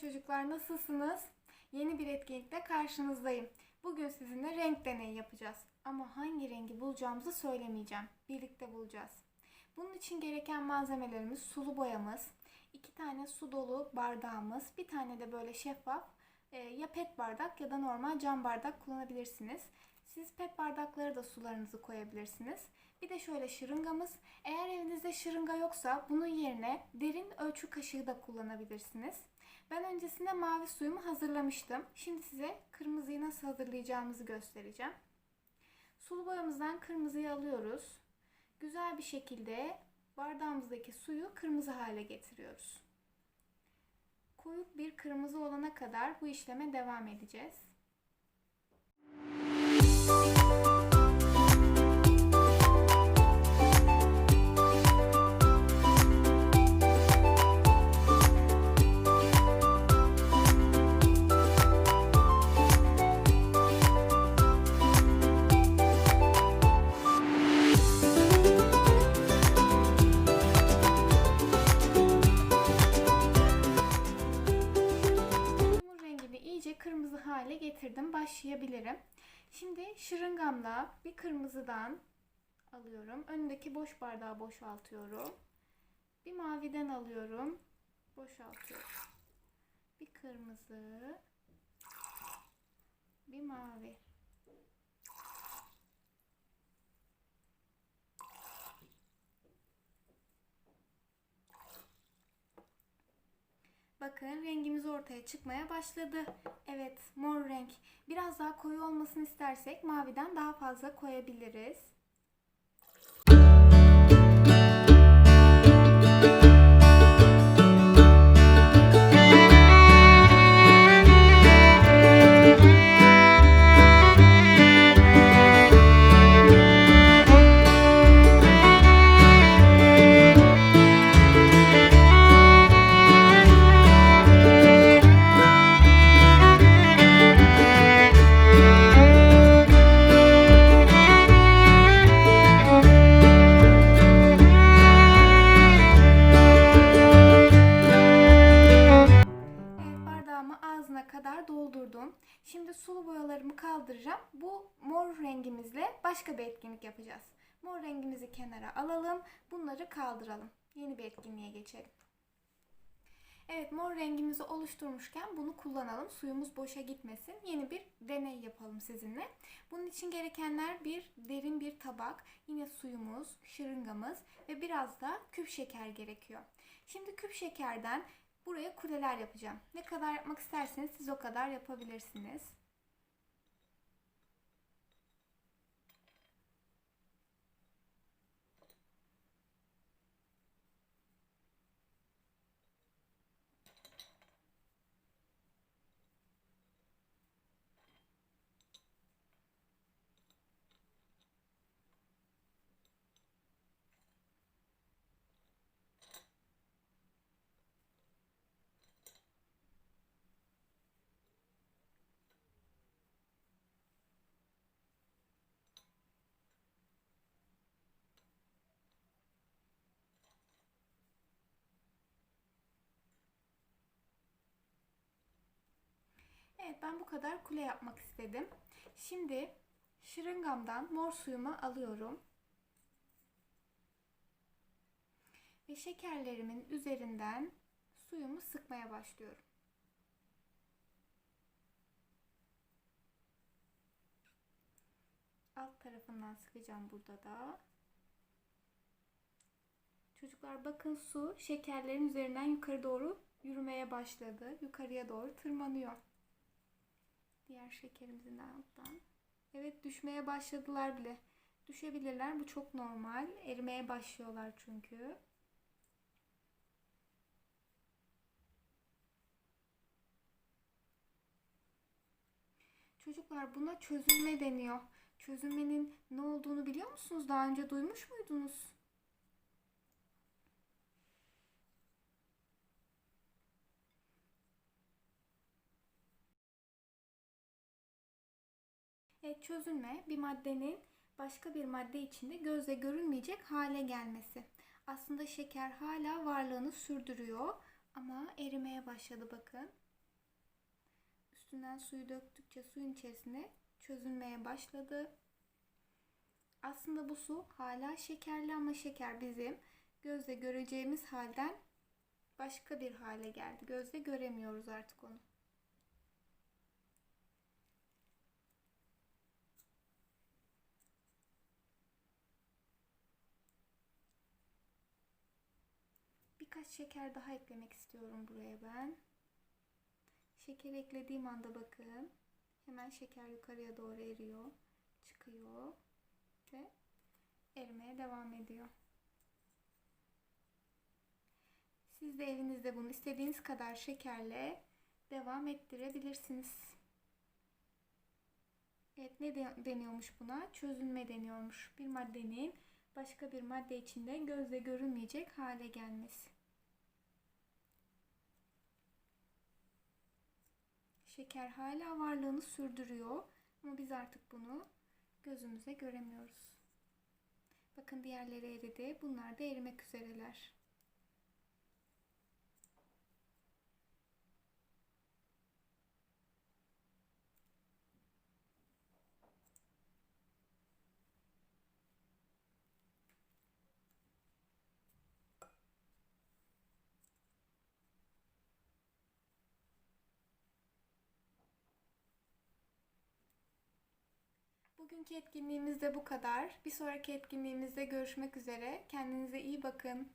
Çocuklar nasılsınız? Yeni bir etkinlikle karşınızdayım. Bugün sizinle renk deneyi yapacağız. Ama hangi rengi bulacağımızı söylemeyeceğim. Birlikte bulacağız. Bunun için gereken malzemelerimiz sulu boyamız, iki tane su dolu bardağımız, bir tane de böyle şeffaf e, ya pet bardak ya da normal cam bardak kullanabilirsiniz. Siz pet bardakları da sularınızı koyabilirsiniz. Bir de şöyle şırıngamız. Eğer evinizde şırınga yoksa bunun yerine derin ölçü kaşığı da kullanabilirsiniz. Ben öncesinde mavi suyumu hazırlamıştım. Şimdi size kırmızıyı nasıl hazırlayacağımızı göstereceğim. Sulu boyamızdan kırmızıyı alıyoruz. Güzel bir şekilde bardağımızdaki suyu kırmızı hale getiriyoruz. Koyuk bir kırmızı olana kadar bu işleme devam edeceğiz. Hale getirdim. Başlayabilirim. Şimdi şırıngamla bir kırmızıdan alıyorum. Önündeki boş bardağı boşaltıyorum. Bir maviden alıyorum. Boşaltıyorum. Bir kırmızı. Bir mavi. Bakın rengimiz ortaya çıkmaya başladı. Evet mor renk. Biraz daha koyu olmasını istersek maviden daha fazla koyabiliriz. Ağzına kadar doldurdum. Şimdi sulu boyalarımı kaldıracağım. Bu mor rengimizle başka bir etkinlik yapacağız. Mor rengimizi kenara alalım. Bunları kaldıralım. Yeni bir etkinliğe geçelim. Evet mor rengimizi oluşturmuşken bunu kullanalım. Suyumuz boşa gitmesin. Yeni bir deney yapalım sizinle. Bunun için gerekenler bir derin bir tabak, yine suyumuz, şırıngamız ve biraz da küp şeker gerekiyor. Şimdi küp şekerden buraya kuleler yapacağım. Ne kadar yapmak isterseniz siz o kadar yapabilirsiniz. Evet ben bu kadar kule yapmak istedim. Şimdi şırıngamdan mor suyumu alıyorum. Ve şekerlerimin üzerinden suyumu sıkmaya başlıyorum. Alt tarafından sıkacağım burada da. Çocuklar bakın su şekerlerin üzerinden yukarı doğru yürümeye başladı. Yukarıya doğru tırmanıyor. Diğer şekerimizin alttan. Evet düşmeye başladılar bile. Düşebilirler. Bu çok normal. Erimeye başlıyorlar çünkü. Çocuklar buna çözülme deniyor. Çözülmenin ne olduğunu biliyor musunuz? Daha önce duymuş muydunuz? Çözülme bir maddenin başka bir madde içinde gözle görülmeyecek hale gelmesi. Aslında şeker hala varlığını sürdürüyor Ama erimeye başladı bakın. Üstünden suyu döktükçe suyun içerisine çözülmeye başladı. Aslında bu su hala şekerli ama şeker bizim gözle göreceğimiz halden başka bir hale geldi. Gözle göremiyoruz artık onu. Birkaç şeker daha eklemek istiyorum buraya ben. Şeker eklediğim anda bakın hemen şeker yukarıya doğru eriyor, çıkıyor ve erimeye devam ediyor. Siz de evinizde bunu istediğiniz kadar şekerle devam ettirebilirsiniz. Evet ne de- deniyormuş buna? Çözünme deniyormuş. Bir maddenin başka bir madde içinde gözle görünmeyecek hale gelmesi. Şeker hala varlığını sürdürüyor ama biz artık bunu gözümüze göremiyoruz. Bakın diğerleri eridi. Bunlar da erimek üzereler. Bugünkü etkinliğimiz de bu kadar. Bir sonraki etkinliğimizde görüşmek üzere. Kendinize iyi bakın.